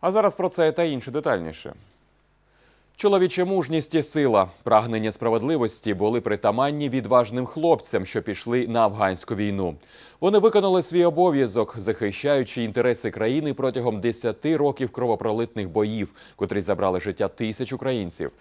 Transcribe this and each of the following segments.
А зараз про це та інше детальніше. Чоловіча мужність і сила, прагнення справедливості були притаманні відважним хлопцям, що пішли на афганську війну. Вони виконали свій обов'язок, захищаючи інтереси країни протягом 10 років кровопролитних боїв, котрі забрали життя тисяч українців.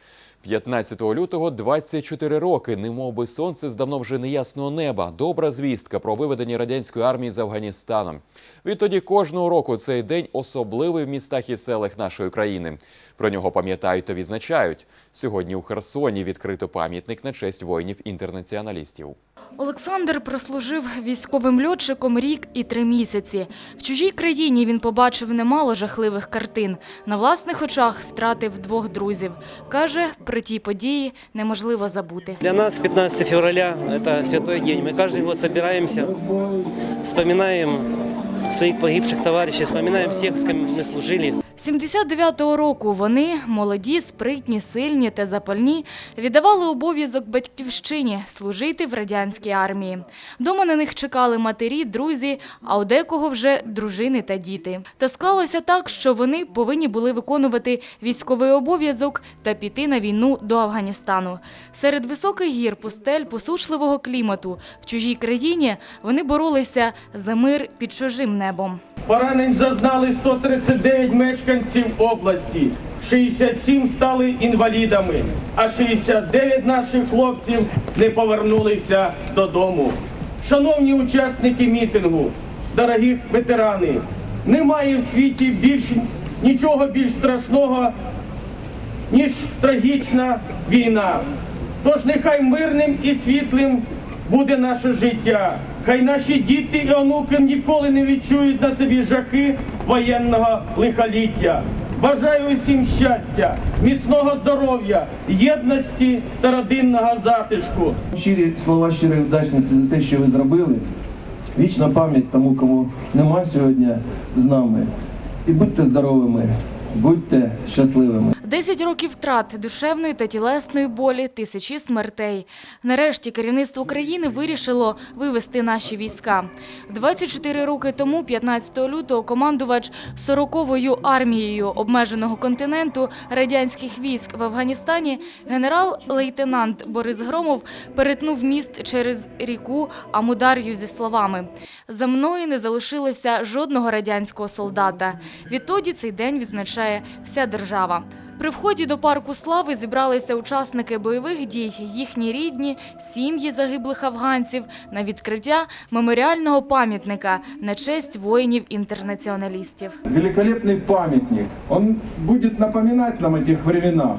15 лютого 24 роки, немов би сонце з давно вже неясного неба. Добра звістка про виведення радянської армії з Афганістану. Відтоді кожного року цей день особливий в містах і селах нашої країни. Про нього пам'ятають та відзначають. Сьогодні у Херсоні відкрито пам'ятник на честь воїнів-інтернаціоналістів. Олександр прослужив військовим льотчиком рік і три місяці. В чужій країні він побачив немало жахливих картин. На власних очах втратив двох друзів. Каже, про ті події неможливо забути. Для нас 15 февраля – это святой день. Мы каждый год собираемся, вспоминаем своих погибших товарищей, вспоминаем всех, с кем мы служили. 79-го року вони, молоді, спритні, сильні та запальні, віддавали обов'язок батьківщині служити в радянській армії. Дома на них чекали матері, друзі, а у декого вже дружини та діти. Та склалося так, що вони повинні були виконувати військовий обов'язок та піти на війну до Афганістану. Серед високих гір, пустель, посушливого клімату в чужій країні вони боролися за мир під чужим небом. Поранень зазнали 139 мешканців області, 67 стали інвалідами, а 69 наших хлопців не повернулися додому. Шановні учасники мітингу, дорогі ветерани, немає в світі більш нічого більш страшного, ніж трагічна війна. Тож нехай мирним і світлим буде наше життя. Хай наші діти і онуки ніколи не відчують на собі жахи воєнного лихоліття. Бажаю усім щастя, міцного здоров'я, єдності та родинного затишку. Щирі слова щирої вдячниці за те, що ви зробили. Вічна пам'ять тому, кому нема сьогодні з нами. І будьте здоровими, будьте щасливими. Десять років втрат душевної та тілесної болі, тисячі смертей. Нарешті керівництво країни вирішило вивести наші війська. 24 роки тому, 15 лютого, командувач 40-ю армією обмеженого континенту радянських військ в Афганістані генерал-лейтенант Борис Громов перетнув міст через ріку Амудар'ю зі словами «За мною не залишилося жодного радянського солдата». Відтоді цей день відзначає вся держава. При вході до парку слави зібралися учасники бойових дій, їхні рідні, сім'ї загиблих афганців на відкриття меморіального пам'ятника на честь воїнів-інтернаціоналістів. Великолепный памятник. Он будет напоминать нам о тех временах.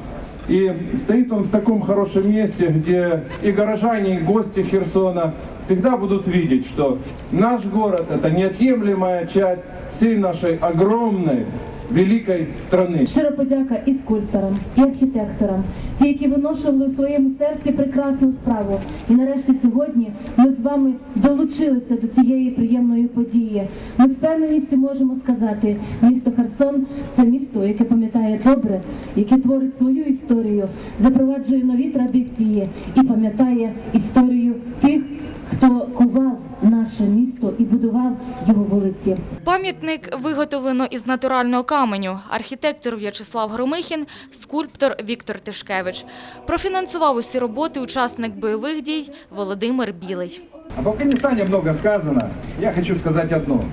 И стоит он в таком хорошем месте, где и горожане, и гости Херсона всегда будут видеть, что наш город – это неотъемлемая часть всей нашей огромной, великой страны. Щира подяка і скульпторам, і архітекторам, ті, які виношували в своєму серці прекрасну справу. І нарешті сьогодні ми з вами долучилися до цієї приємної події. Ми з певністю можемо сказати, місто Херсон це місто, яке пам'ятає добре, яке творить свою історію, запроваджує нові традиції і пам'ятає історію тих, хто кував наше місто і будував його вулиці. Пам'ятник виготовлено із натурального каменю. Архітектор В'ячеслав Громихін, скульптор Віктор Тишкевич. Профінансував усі роботи учасник бойових дій Володимир Білий. Об Афганистане много сказано. Я хочу сказать одно.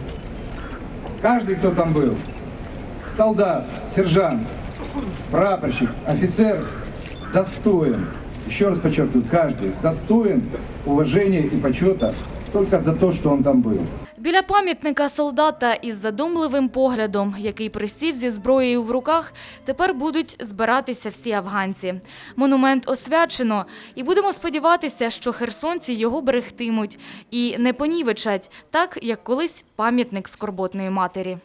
Каждый, кто там был, солдат, сержант, прапорщик, офицер, достоин, еще раз подчеркиваю, каждый достоин уважения и почета только за то, що він там був. Біля пам'ятника солдата із задумливим поглядом, який присів зі зброєю в руках, тепер будуть збиратися всі афганці. Монумент освячено, і будемо сподіватися, що херсонці його берегтимуть і не понівечать, так як колись пам'ятник скорботної матері.